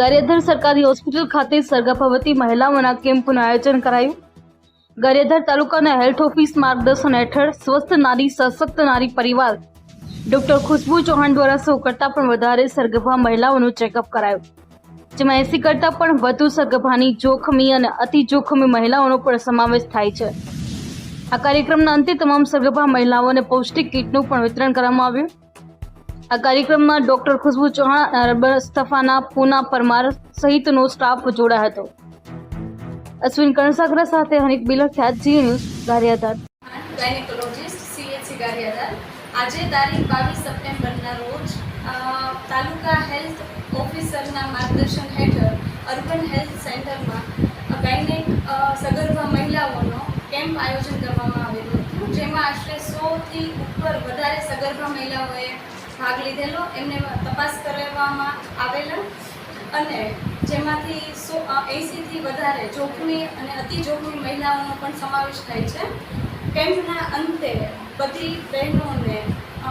ગારિયાધર સરકારી હોસ્પિટલ ખાતે સર્ગર્ભવતી મહિલાઓના કેમ્પનું આયોજન કરાયું. ગારિયાધર તાલુકાના હેલ્થ ઓફિસ માર્ગદર્શન હેઠળ સ્વસ્થ નારી, સશક્ત નારી પરિવાર ડોક્ટર ખુશ્બુ ચૌહાણ દ્વારા સૌ કરતાં પણ વધારે સર્ગભા મહિલાઓનું ચેકઅપ કરાયું. જેમાં એસી કરતાં પણ વધુ સર્ગભાની જોખમી અને અતિ જોખમી મહિલાઓનો પણ સમાવેશ થાય છે. આ કાર્યક્રમના અંતે તમામ સર્ગભા મહિલાઓને પૌષ્ટિક કીટનું પણ વિતરણ કરવામાં આવ્યું. આ કાર્યક્રમમાં ડોક્ટર ખુશ્બુ ચૌહાણ, અરબર સ્તફાના પૂના પરમાર સહિતનો સ્ટાફ જોડાયો હતો. અશ્વિન કણસાગરા સાથે હનિક બિલર ખ્યાત જી news, Gariyadhar. Gynaecologist CHC Gariyadhar. આજે તારીખ બાવીસ સપ્ટેમ્બરના રોજ તાલુકા હેલ્થ ઓફિસરના માર્ગદર્શન હેઠળ અર્બન હેલ્થ સેન્ટરમાં ગાયનેક સગર્ભા મહિલાઓનો કેમ્પ આયોજન કરવામાં આવેલું હતું. જેમાં આશરે સોથી ઉપર વધારે સગર્ભા મહિલાઓએ ભાગ લીધેલો એમને તપાસ કરવામાં આવેલા અને જેમાંથી સો એંસીથી વધારે જોખમી અને અતિ જોખમી મહિલાઓનો પણ સમાવેશ થાય છે. કેમ્પના અંતે બધી બહેનોને અ,